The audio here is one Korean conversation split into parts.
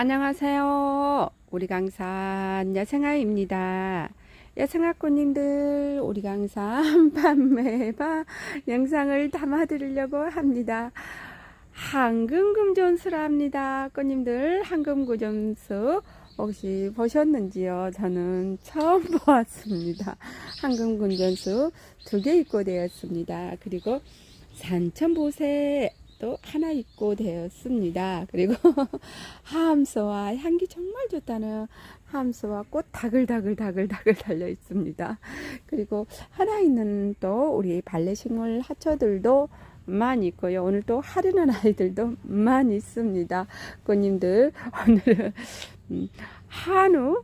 안녕하세요. 우리 강산 야생아입니다. 야생아꽃님들 우리 강산 판매바 영상을 담아드리려고 합니다. 황금금전수랍니다. 꽃님들 황금금전수 혹시 보셨는지요? 저는 처음 보았습니다. 황금금전수 두 개 입고 되었습니다. 그리고 산천보세 또 하나 입고 되었습니다. 그리고 하암소와 향기 정말 좋다는 하암소와 꽃 다글다글 다글다글 달려 있습니다. 그리고 하나 있는 또 우리 발레식물 하처들도 많이 있고요. 오늘 또 하려는 아이들도 많이 있습니다. 꽃님들 오늘은 음, 한우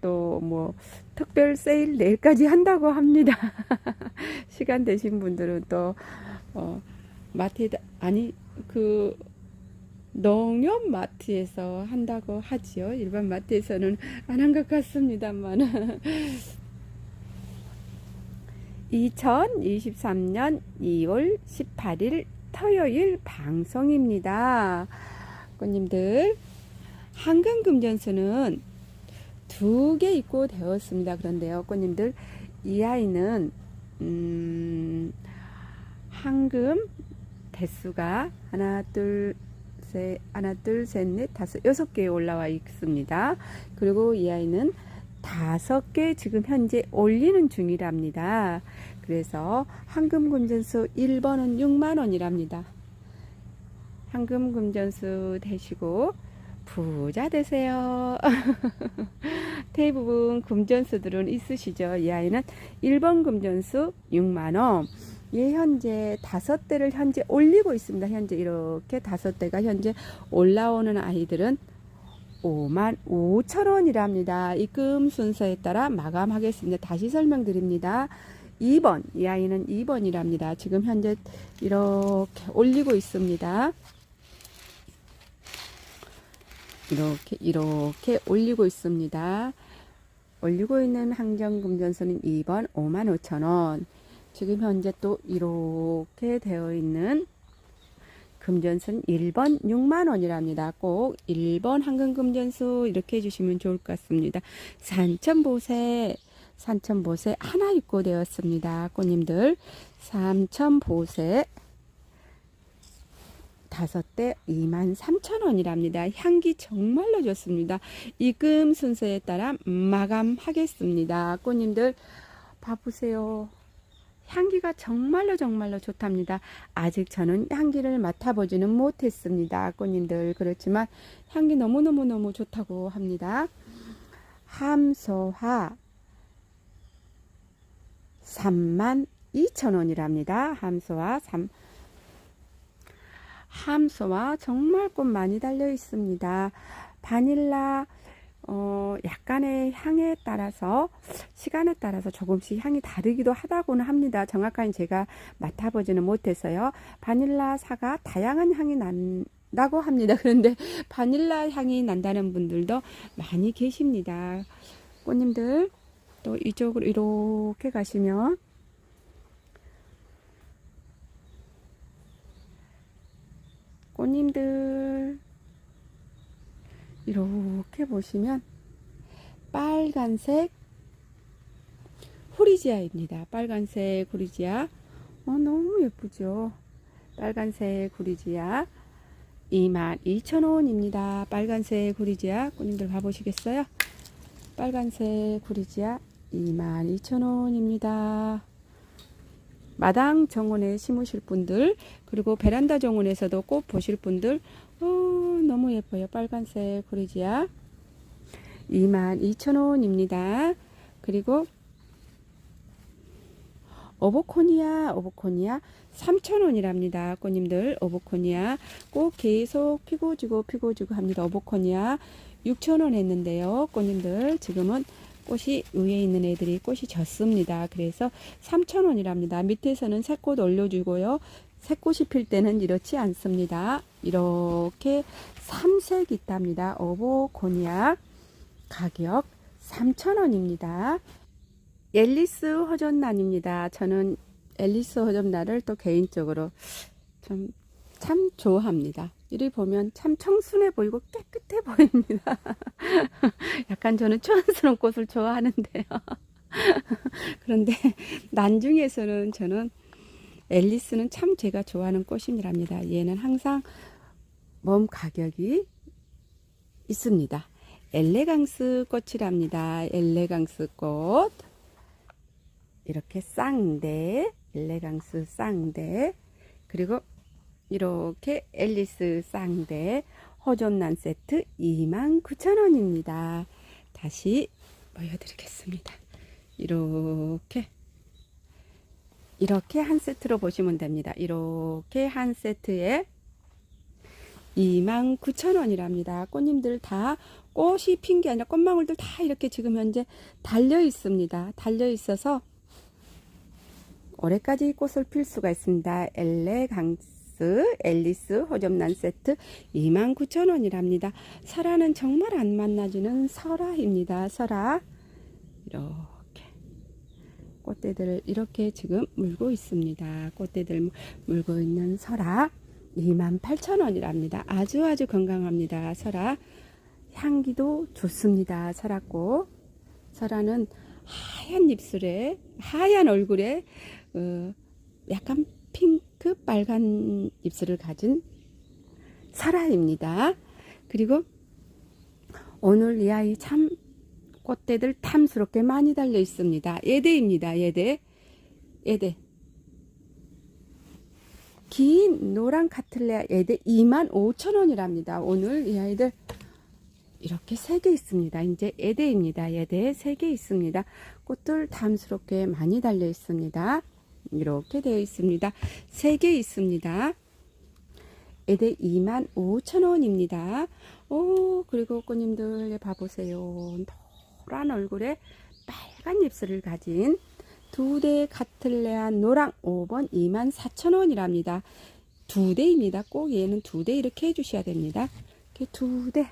또 뭐 특별 세일 내일까지 한다고 합니다. 시간 되신 분들은 또 어, 마트에 아니 그 농협 마트에서 한다고 하지요. 일반 마트에서는 안 한 것 같습니다만. 2023년 2월 18일 토요일 방송입니다. 꽃님들 한강금전수는 두 개 입고 되었습니다. 그런데요, 꽃님들 이 아이는 음, 황금 대수가 하나 둘 셋 하나 둘 셋 넷 다섯 여섯 개 올라와 있습니다. 그리고 이 아이는 다섯 개 지금 현재 올리는 중이랍니다. 그래서 황금금전수 1번은 6만 원이랍니다. 황금금전수 되시고 부자 되세요. 대부분 금전수들은 있으시죠. 이 아이는 1번 금전수 6만 원. 예, 현재 다섯 대를 현재 올리고 있습니다. 현재 이렇게 다섯 대가 현재 올라오는 아이들은 5만 5천 원이랍니다. 입금 순서에 따라 마감하겠습니다. 다시 설명드립니다. 2번, 이 아이는 2번이랍니다. 지금 현재 이렇게 올리고 있습니다. 이렇게, 이렇게 올리고 있습니다. 올리고 있는 항정금전선은 2번 5만 5천 원. 지금 현재 또 이렇게 되어 있는 금전수는 1번 6만 원이랍니다. 꼭 1번 황금금전수 이렇게 해주시면 좋을 것 같습니다. 산천보세 산천보세 하나 입고 되었습니다. 꽃님들 산천보세 다섯 대 2만 3천 원이랍니다. 향기 정말로 좋습니다. 입금 순서에 따라 마감하겠습니다. 꽃님들 봐보세요. 향기가 정말로 정말로 좋답니다. 아직 저는 향기를 맡아보지는 못했습니다. 꽃님들 그렇지만 향기 너무너무너무 좋다고 합니다. 함소화 3만 2천 원이랍니다. 함소화 3 함소와 정말 꽃 많이 달려 있습니다. 바닐라 어, 약간의 향에 따라서 시간에 따라서 조금씩 향이 다르기도 하다고는 합니다. 정확하게 제가 맡아보지는 못해서요. 바닐라 사가 다양한 향이 난 다고 합니다. 그런데 바닐라 향이 난다는 분들도 많이 계십니다. 꽃님들 또 이쪽으로 이렇게 가시면 꽃님들 이렇게 보시면 빨간색 후리지아입니다. 빨간색 후리지아 어, 너무 예쁘죠. 빨간색 후리지아 22,000원입니다. 빨간색 후리지아 꽃님들 봐보시겠어요? 빨간색 후리지아 22,000원입니다. 마당 정원에 심으실 분들 그리고 베란다 정원에서도 꽃 보실 분들 어, 너무 예뻐요. 빨간색 코리지아 22,000원입니다. 그리고 오보코니아 오보코니아 3,000원이랍니다. 꽃님들 오보코니아 꼭 계속 피고 지고 피고 지고 합니다. 오보코니아 6,000원 했는데요. 꽃님들 지금은 꽃이 위에 있는 애들이 꽃이 졌습니다. 그래서 3,000원이랍니다. 밑에서는 새꽃 올려주고요. 새꽃이 필 때는 이렇지 않습니다. 이렇게 삼색 있답니다. 오보코니아 가격 3,000원입니다. 앨리스 허전란입니다. 저는 앨리스 허전란을 또 개인적으로 좀 참 좋아합니다. 이리 보면 참 청순해 보이고 깨끗해 보입니다. 약간 저는 초안스러운 꽃을 좋아하는데요. 그런데 난중에서는 저는 앨리스는 참 제가 좋아하는 꽃이랍니다. 얘는 항상 몸 가격이 있습니다. 엘레강스 꽃이랍니다. 엘레강스 꽃. 이렇게 쌍대, 엘레강스 쌍대, 그리고 이렇게 앨리스 쌍대, 허존난 세트 29,000원입니다. 다시 보여드리겠습니다. 이렇게 이렇게 한 세트로 보시면 됩니다. 이렇게 한 세트에 29,000원이랍니다. 꽃님들 다 꽃이 핀 게 아니라 꽃망울들 다 이렇게 지금 현재 달려 있습니다. 달려 있어서 올해까지 꽃을 필 수가 있습니다. 엘레강스, 앨리스, 호접난 세트 29,000원이랍니다. 설아는 정말 안 만나주는 설아입니다. 설아. 이렇게. 꽃대들을 이렇게 지금 물고 있습니다. 꽃대들 물고 있는 설아. 28,000원이랍니다. 아주 아주 건강합니다. 설아. 향기도 좋습니다. 설아꽃. 설아는 하얀 입술에, 하얀 얼굴에, 어, 약간 핑크 빨간 입술을 가진 설아입니다. 그리고 오늘 이 아이 참 꽃대들 탐스럽게 많이 달려 있습니다. 예대입니다. 예대. 예대. 긴 노란 카틀레아 예대 25,000원이랍니다. 오늘 이 아이들 이렇게 세개 있습니다. 이제 예대입니다. 예대 세개 있습니다. 꽃들 탐스럽게 많이 달려 있습니다. 이렇게 되어 있습니다. 세개 있습니다. 예대 25,000원입니다. 오, 그리고 꽃님들 봐보세요. 노란 얼굴에 빨간 입술을 가진 두 대 카틀레안 노랑 5번 24,000원이랍니다. 두 대입니다. 꼭 얘는 두 대 이렇게 해주셔야 됩니다. 이렇게 두 대.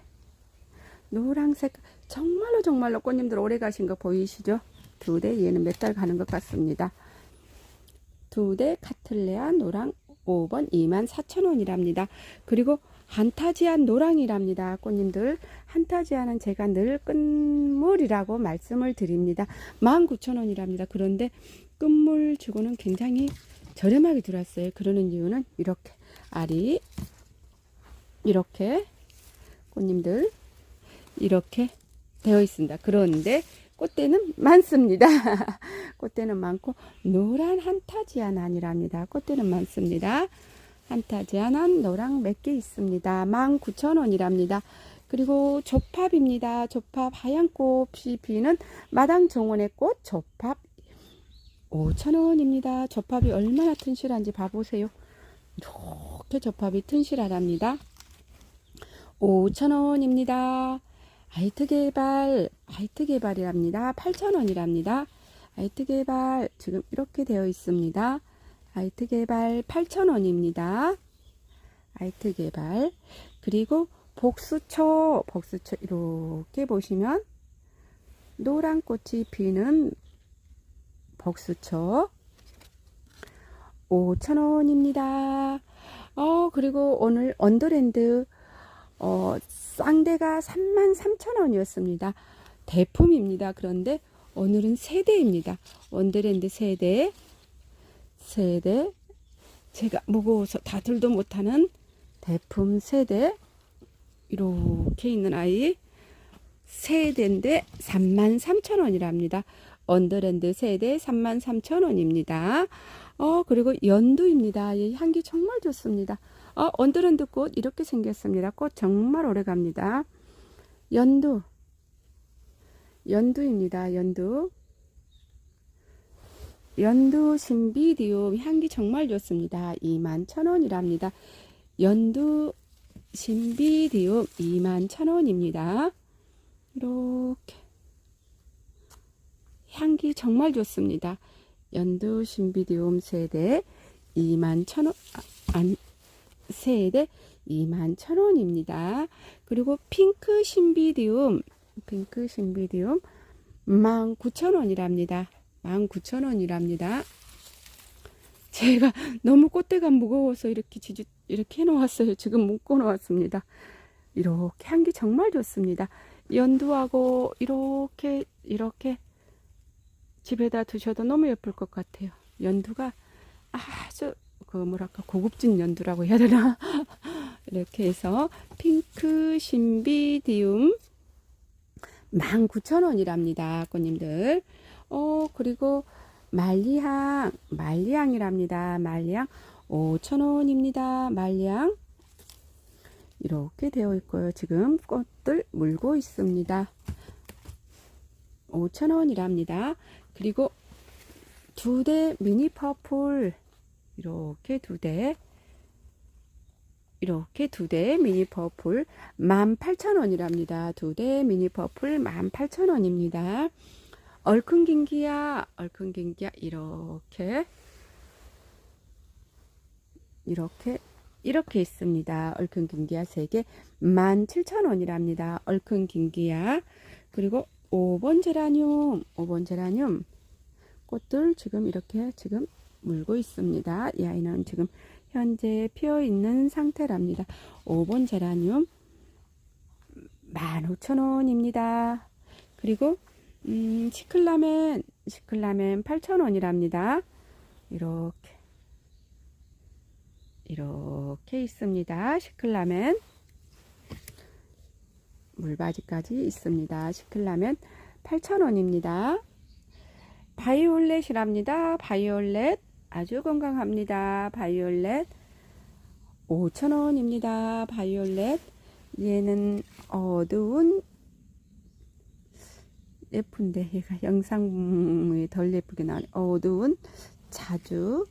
노랑색 정말로 정말로 꽃님들 오래 가신 거 보이시죠? 두 대 얘는 몇 달 가는 것 같습니다. 두 대 카틀레아 노랑 5번 24,000원이랍니다. 그리고 한타지안 노랑이랍니다. 꽃님들 한타지안은 제가 늘 끝물이라고 말씀을 드립니다. 19,000원이랍니다. 그런데 끝물 주고는 굉장히 저렴하게 들어왔어요. 그러는 이유는 이렇게 알이 이렇게 꽃님들 이렇게 되어 있습니다. 그런데 꽃대는 많습니다. 꽃대는 많고 노란 한타지안 아니랍니다. 꽃대는 많습니다. 한타지안은 노랑 몇 개 있습니다. 19,000원이랍니다. 그리고 조팝입니다. 조팝 하얀 꽃이 피는 마당 정원의 꽃 조팝 5,000원입니다. 조팝이 얼마나 튼실한지 봐보세요. 이렇게 조팝이 튼실하답니다. 5,000원입니다. 아이트 개발, 아이트 개발이랍니다. 8,000원이랍니다. 아이트 개발, 지금 이렇게 되어 있습니다. 아이트 개발 8,000원입니다. 아이트 개발. 그리고 복수초, 복수초 이렇게 보시면 노란 꽃이 피는 복수초 5,000원입니다. 어, 그리고 오늘 언더랜드 어, 쌍대가 33,000원이었습니다. 대품입니다. 그런데 오늘은 세대입니다. 원더랜드 세대. 세대. 제가 무거워서 다들도 못하는 대품 세대. 이렇게 있는 아이. 세대인데 33,000원이랍니다. 언더랜드 세대 33,000원입니다. 어, 그리고 연두입니다. 이 향기 정말 좋습니다. 어, 언더랜드 꽃 이렇게 생겼습니다. 꽃 정말 오래 갑니다. 연두. 연두입니다. 연두. 연두 신비디움 향기 정말 좋습니다. 21,000원이랍니다. 연두 신비디움 21,000원입니다. 이렇게 향기 정말 좋습니다. 연두 신비디움 세대 21,000원 아, 안 세대 21,000원입니다. 그리고 핑크 신비디움 핑크 신비디움 19,000원이랍니다. 19,000원이랍니다. 제가 너무 꽃대가 무거워서 이렇게 지주, 이렇게 해놓았어요. 지금 묶어 놓았습니다. 이렇게 향기 정말 좋습니다. 연두하고 이렇게 이렇게 집에다 두셔도 너무 예쁠 것 같아요. 연두가 아주 그 뭐랄까 고급진 연두라고 해야 되나 이렇게 해서 핑크 신비디움 19,000원이랍니다. 꽃님들. 어, 그리고 말리향, 말리향이랍니다. 말리향 5,000원입니다. 말리향. 이렇게 되어 있고요. 지금 꽃들 물고 있습니다. 5,000원이랍니다. 그리고 두 대 미니 퍼플 이렇게 두 대. 이렇게 두 대 미니 퍼플 18,000원이랍니다. 두 대 미니 퍼플 18,000원입니다. 얼큰 긴기야, 얼큰 긴기야 이렇게 이렇게 이렇게 있습니다. 얼큰 긴기야 3개 17,000원이랍니다. 얼큰 긴기야. 그리고 5번 제라늄, 5번 제라늄 꽃들 지금 이렇게 지금 물고 있습니다. 이 아이는 지금 현재 피어 있는 상태랍니다. 5번 제라늄 15,000원입니다. 그리고 음, 시클라멘 시클라멘 8,000원이랍니다. 이렇게 이렇게 있습니다. 시클라멘 물바지까지 있습니다. 시클라멘 8,000원입니다. 바이올렛이랍니다. 바이올렛 아주 건강합니다. 바이올렛 5,000원입니다. 바이올렛 얘는 어두운 예쁜데 얘가 영상이 덜 예쁘게 나와요. 어두운 자주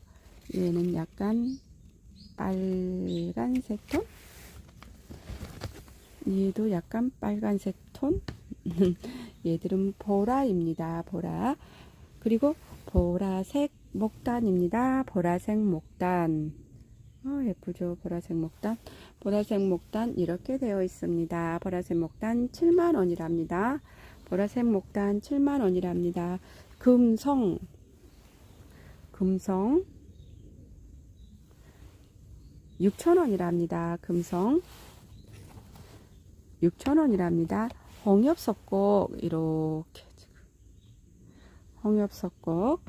얘는 약간 빨간색 톤 얘도 약간 빨간색 톤 얘들은 보라입니다. 보라 그리고 보라색 목단입니다. 보라색 목단. 어, 예쁘죠? 보라색 목단. 보라색 목단 이렇게 되어 있습니다. 보라색 목단 7만원이랍니다. 보라색 목단 7만원이랍니다. 금성. 금성. 6천원이랍니다. 금성. 6천원이랍니다. 홍엽석곡 이렇게 홍엽석곡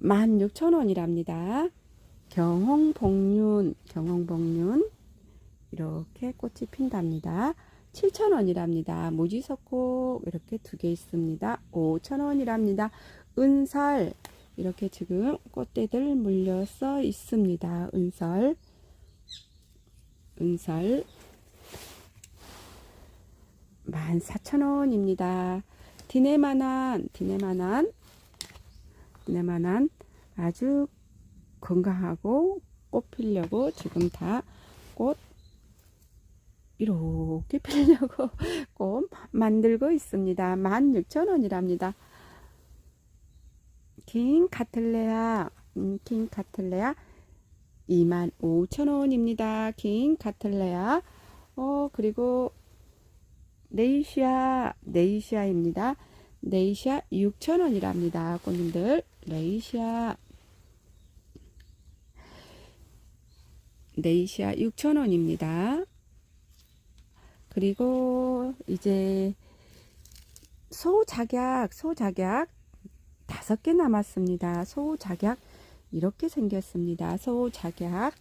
16,000원이랍니다. 경홍복륜, 경홍복륜 이렇게 꽃이 핀답니다. 7,000원이랍니다. 무지석곡 이렇게 두 개 있습니다. 5,000원이랍니다. 은설 이렇게 지금 꽃대들 물려서 있습니다. 은설 은설 14,000원입니다. 디네만한 디네만한 디네만한 아주 건강하고 꽃 피려고 지금 다 꽃 이렇게 피려고 꽃 만들고 있습니다. 16,000원이랍니다. 긴 카틀레아 음, 긴 카틀레아 25,000원입니다. 긴 카틀레아 어 그리고 네이시아 네이시아입니다. 네이시아 6,000원이랍니다. 꽃님들 네이시아 네이시아 6,000원입니다. 그리고 이제 소작약 소작약 다섯 개 남았습니다. 소작약 이렇게 생겼습니다. 소작약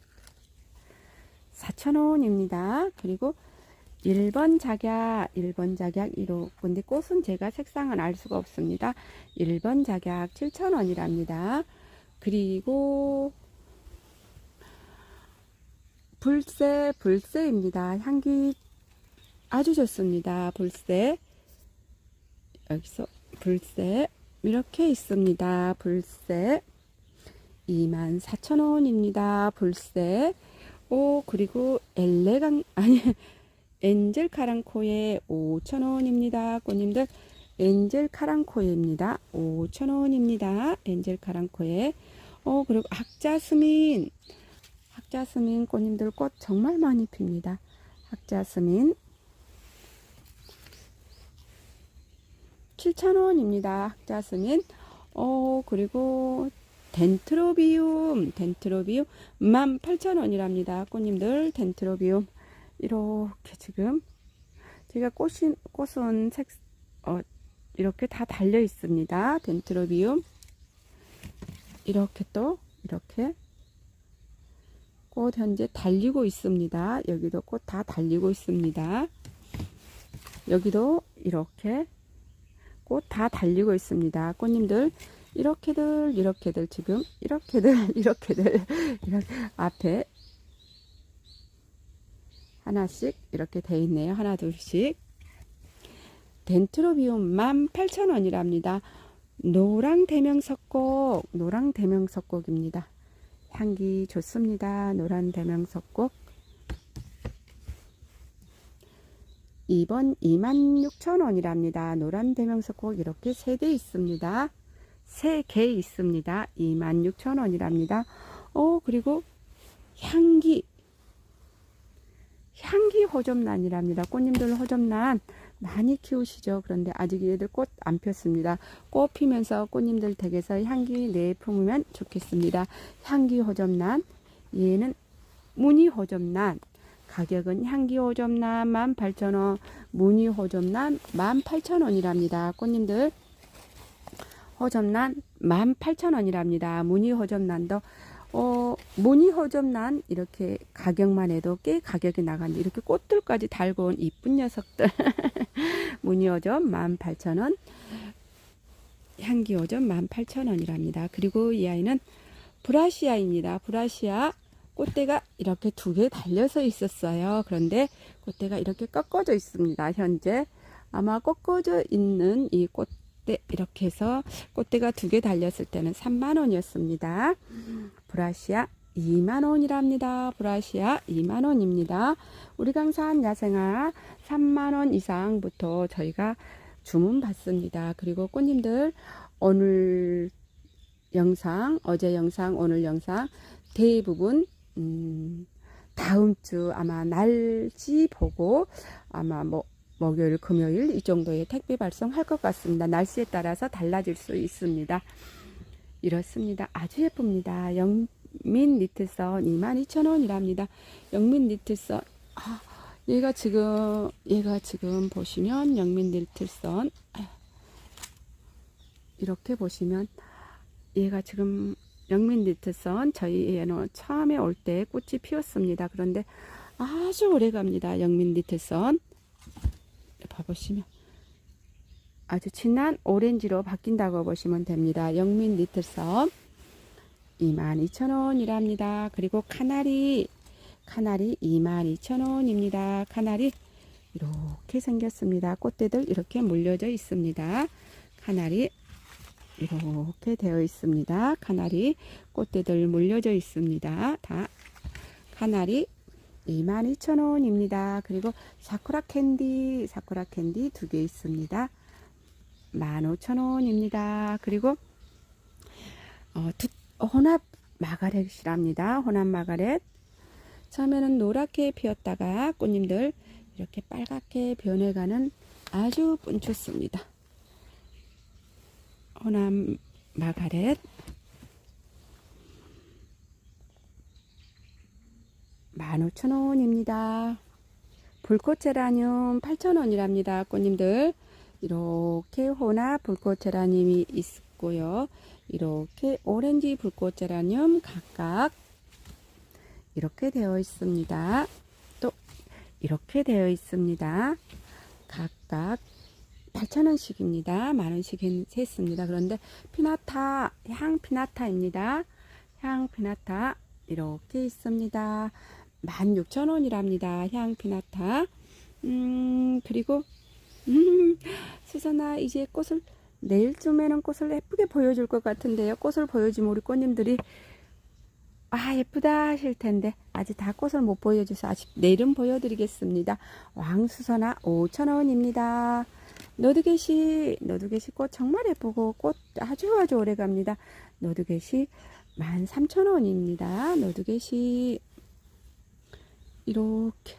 4,000원입니다. 그리고 1번 작약, 1번 작약 1호. 근데 꽃은 제가 색상은 알 수가 없습니다. 1번 작약 7,000원이랍니다. 그리고 불새, 불새입니다. 향기 아주 좋습니다. 불새. 여기서 불새. 이렇게 있습니다. 불새. 24,000원입니다. 불새. 오, 그리고 엘레강, 아니, 엔젤 카랑코에 5,000원입니다. 꽃님들 엔젤 카랑코에입니다. 5,000원입니다. 엔젤 카랑코에 어 그리고 학자스민 학자스민 꽃님들 꽃 정말 많이 핍니다. 학자스민 7,000원입니다. 학자스민 어 그리고 덴트로비움, 덴트로비움 18,000원이랍니다. 꽃님들 덴트로비움 이렇게 지금 제가 꽃인, 꽃은 색, 어, 이렇게 다 달려 있습니다. 덴트로비움 이렇게 또 이렇게 꽃 현재 달리고 있습니다. 여기도 꽃 다 달리고 있습니다. 여기도 이렇게 꽃 다 달리고 있습니다. 꽃님들 이렇게들 이렇게들 지금 이렇게들 이렇게들 이렇게 앞에 하나씩 이렇게 돼 있네요. 하나 둘씩 덴트로비움 18,000원이랍니다. 노랑 대명석곡 노랑 대명석곡입니다. 향기 좋습니다. 노란 대명석곡 2번 26,000원이랍니다. 노란 대명석곡 이렇게 세대 있습니다. 세개 있습니다. 26,000원이랍니다. 어, 그리고 향기 향기 호접란이랍니다. 꽃님들 호접란 많이 키우시죠. 그런데 아직 얘들 꽃 안 폈습니다. 꽃 피면서 꽃님들 댁에서 향기 내 품으면 좋겠습니다. 향기 호접란 얘는 무늬 호접란 가격은 향기 호접란 18,000원 무늬 호접란 18,000원이랍니다. 꽃님들 호접란 18,000원이랍니다. 무늬 호접란도 어, 무늬 호접란 이렇게 가격만 해도 꽤 가격이 나간데 이렇게 꽃들까지 달고 온 이쁜 녀석들 무늬 호접 18,000원 향기 호접 18,000원이랍니다. 그리고 이 아이는 브라시아입니다. 브라시아 꽃대가 이렇게 두 개 달려서 있었어요. 그런데 꽃대가 이렇게 꺾어져 있습니다. 현재 아마 꺾어져 있는 이 꽃대 이렇게 해서 꽃대가 두 개 달렸을 때는 3만 원이었습니다. 브라시아 2만 원이랍니다. 브라시아 2만 원입니다. 우리 강산 야생화 3만 원 이상부터 저희가 주문 받습니다. 그리고 꽃님들 오늘 영상, 어제 영상, 오늘 영상 대부분 음, 다음 주 아마 날씨 보고 아마 뭐 목요일, 금요일 이 정도의 택배 발송할 것 같습니다. 날씨에 따라서 달라질 수 있습니다. 이렇습니다. 아주 예쁩니다. 영민 니트선 22,000원이랍니다. 영민 니트선 아, 얘가 지금 얘가 지금 보시면 영민 니트선 이렇게 보시면 얘가 지금 영민 니트선 저희 얘는 처음에 올 때 꽃이 피었습니다. 그런데 아주 오래 갑니다. 영민 니트선 봐보시면 아주 진한 오렌지로 바뀐다고 보시면 됩니다. 영민 니트선 22,000원이랍니다. 그리고 카나리 카나리 22,000원입니다. 카나리 이렇게 생겼습니다. 꽃대들 이렇게 물려져 있습니다. 카나리 이렇게 되어 있습니다. 카나리 꽃대들 물려져 있습니다. 다 카나리 22,000원입니다. 그리고 사쿠라 캔디, 사쿠라 캔디 두 개 있습니다. 15,000원입니다. 그리고 어, 두, 혼합 마가렛이랍니다. 혼합 마가렛. 처음에는 노랗게 피었다가 꽃님들 이렇게 빨갛게 변해가는 아주 뿜좋습니다. 호남 마가렛 15,000원입니다. 불꽃 제라늄 8,000원이랍니다. 꽃님들 이렇게 혼합 불꽃 제라늄이 있고요. 이렇게 오렌지 불꽃 제라늄 각각 이렇게 되어 있습니다. 또 이렇게 되어 있습니다. 각각 8,000원씩입니다. 만원씩 했습니다. 그런데 피나타, 향 피나타입니다. 향 피나타 이렇게 있습니다. 16,000원이랍니다. 향 피나타. 음, 그리고 음, 수선아 이제 꽃을 내일쯤에는 꽃을 예쁘게 보여줄 것 같은데요. 꽃을 보여주면 우리 꽃님들이 아 예쁘다 하실 텐데 아직 다 꽃을 못 보여줘서 아직 내일은 보여드리겠습니다. 왕수선아 5,000원입니다. 노드게시 노드게시 꽃 정말 예쁘고 꽃 아주 아주 오래 갑니다. 노드게시 13,000원입니다. 노드게시 이렇게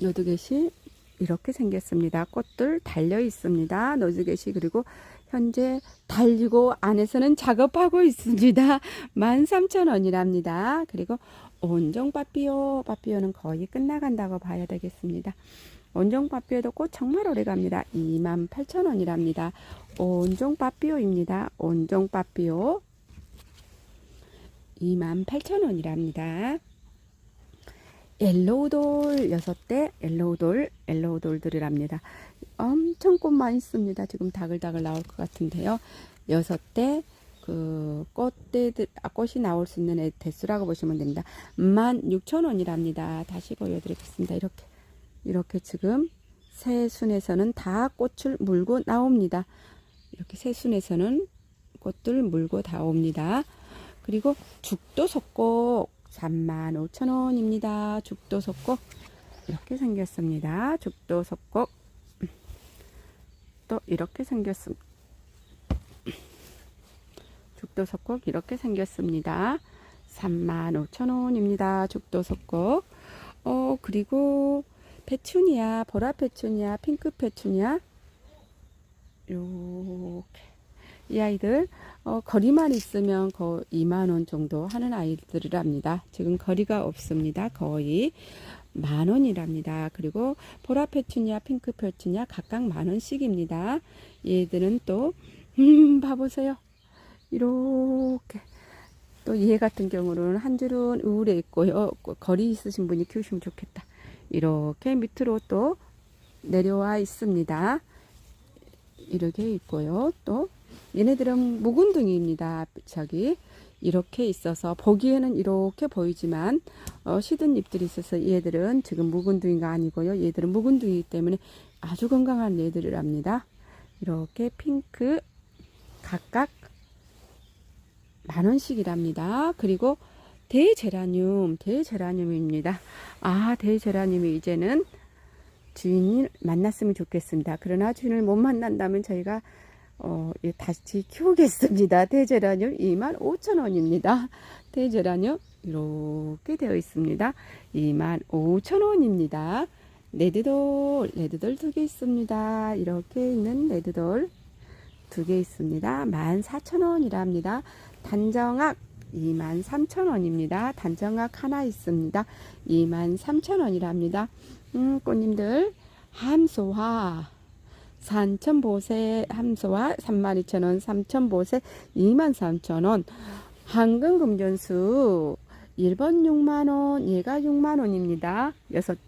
노드게시 이렇게 생겼습니다. 꽃들 달려 있습니다. 노드게시 그리고 현재 달리고 안에서는 작업하고 있습니다. 13,000원이랍니다. 그리고 온종 빠삐오, 빠삐오는 거의 끝나간다고 봐야 되겠습니다. 온종 빠삐오도 꽃 정말 오래 갑니다. 28,000원이랍니다. 온종 빠삐오입니다. 온종 빠삐오 28,000원이랍니다. 옐로우돌 6대 옐로우돌 옐로우돌들이랍니다. 엄청 꽃 많이 씁니다. 지금 다글다글 나올 것 같은데요. 6대 그 꽃대들 아, 꽃이 나올 수 있는 애 대수라고 보시면 됩니다. 16,000원이랍니다. 다시 보여드리겠습니다. 이렇게 이렇게 지금 새 순에서는 다 꽃을 물고 나옵니다. 이렇게 새 순에서는 꽃들 물고 나옵니다. 그리고 죽도 속곡 35,000원입니다. 죽도 속곡 이렇게 생겼습니다. 죽도 속곡 또 이렇게 생겼습니다. 죽도 속곡 이렇게 생겼습니다. 35,000원입니다. 죽도 속곡 어 그리고 페추니아 보라 페추니아 핑크 페추니아 요렇게 이 아이들 어, 거리만 있으면 거 2만 원 정도 하는 아이들이랍니다. 지금 거리가 없습니다. 거의 만 원이랍니다. 그리고 보라 페추니아, 핑크 페추니아 각각 만 원씩입니다. 얘들은 또 음, 봐보세요. 이렇게 또 얘 같은 경우는 한 줄은 우울에 있고요. 거리 있으신 분이 키우시면 좋겠다. 이렇게 밑으로 또 내려와 있습니다. 이렇게 있고요. 또 얘네들은 묵은둥이입니다. 저기 이렇게 있어서 보기에는 이렇게 보이지만 어, 시든 잎들이 있어서 얘들은 지금 묵은둥이가 아니고요. 얘들은 묵은둥이기 때문에 아주 건강한 얘들이랍니다. 이렇게 핑크 각각 만 원씩이랍니다. 그리고 대제라늄, 대제라늄입니다. 아, 대제라늄이 이제는 주인을 만났으면 좋겠습니다. 그러나 주인을 못 만난다면 저희가 어, 예, 다시 키우겠습니다. 대제라늄 25,000원입니다. 대제라늄 이렇게 되어 있습니다. 25,000원입니다. 레드돌, 레드돌 두 개 있습니다. 이렇게 있는 레드돌 두 개 있습니다. 14,000원이랍니다. 단정악 23,000원입니다. 단정악 하나 있습니다. 23,000원이랍니다. 음, 꽃님들 함소화 산천보세 함소화 32,000원, 삼천보세 23,000원, 황금 금전수 1번 6만원, 얘가 6만원입니다. 여섯,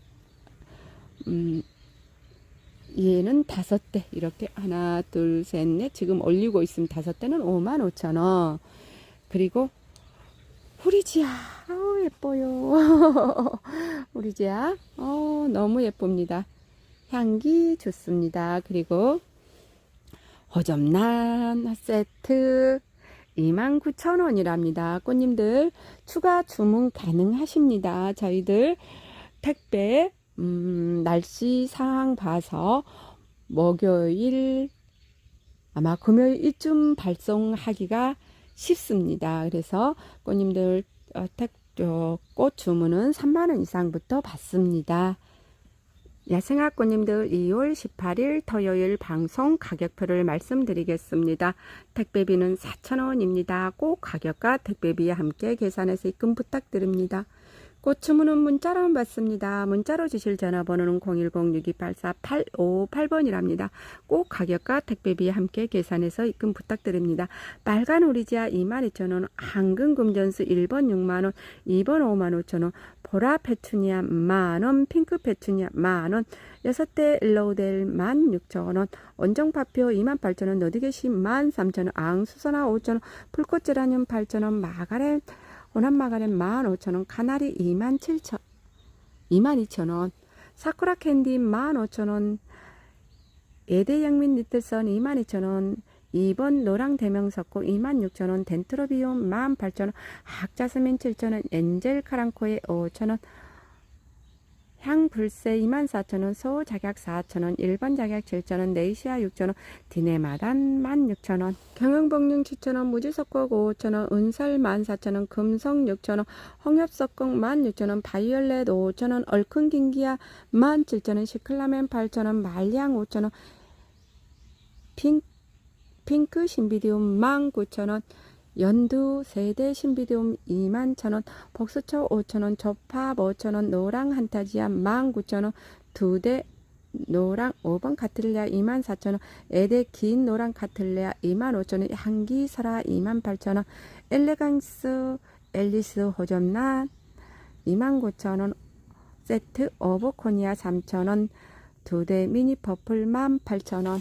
음, 얘는 다섯 대, 이렇게 하나, 둘, 셋, 넷, 지금 올리고 있으면 다섯 대는 5만 5천 원. 그리고, 후리지아, 아우, 예뻐요. 후리지아, 어, 너무 예쁩니다. 향기 좋습니다. 그리고 호접란 세트 29,000원이랍니다. 꽃님들 추가 주문 가능하십니다. 저희들 택배 음, 날씨 상황 봐서 목요일 아마 금요일 이쯤 발송하기가 쉽습니다. 그래서 꽃님들 어, 택, 어, 꽃 주문은 3만원 이상부터 받습니다. 야생아꽃님들 2월 18일 토요일 방송 가격표를 말씀드리겠습니다. 택배비는 4,000원입니다. 꼭 가격과 택배비와 함께 계산해서 입금 부탁드립니다. 꽃 주문은 문자로만 받습니다. 문자로 주실 전화번호는 010-6284-858번이랍니다. 꼭 가격과 택배비 함께 계산해서 입금 부탁드립니다. 빨간 오리지아 22,000원, 황금 금전수 1번 6만원, 2번 5만 5천원, 보라 페투니아 만원, 핑크 페투니아 만원, 6대 일로우델 16,000원, 원정 파표 28,000원, 너디게시 13,000원, 앙수선화 5,000원, 풀꽃제라늄 8,000원, 마가렛 호남마가렛 15,000원, 카나리 27,000원, 22,000원, 사쿠라 캔디 15,000원, 예대영민 리틀선 22,000원, 2번 노랑 대명석고 26,000원, 덴트로비움 18,000원, 학자스민 7,000원, 엔젤 카랑코에 5,000원, 향불새 24,000원, 소 작약 4,000원, 1번 작약 7,000원, 네이시아 6,000원, 디네마단 16,000원, 경영복령 7,000원, 무지석곡 5,000원, 은설 14,000원, 금성 6,000원, 홍엽석곡 16,000원, 바이올렛 5,000원, 얼큰긴기야 17,000원, 시클라멘 8,000원, 말량 5,000원, 핑 핑크 신비디움 19,000원, 연두 세대 신비디움 21,000원, 복수초 5,000원, 조팝 5,000원, 노랑 한타지아 19,000원, 두 대 노랑 5번 카틀레아 24,000원, 에데 긴 노랑 카틀레아 25,000원, 향기 설아 28,000원, 엘레강스 앨리스 호접란 29,000원, 세트 오버코니아 3,000원, 두 대 미니 퍼플 18,000원.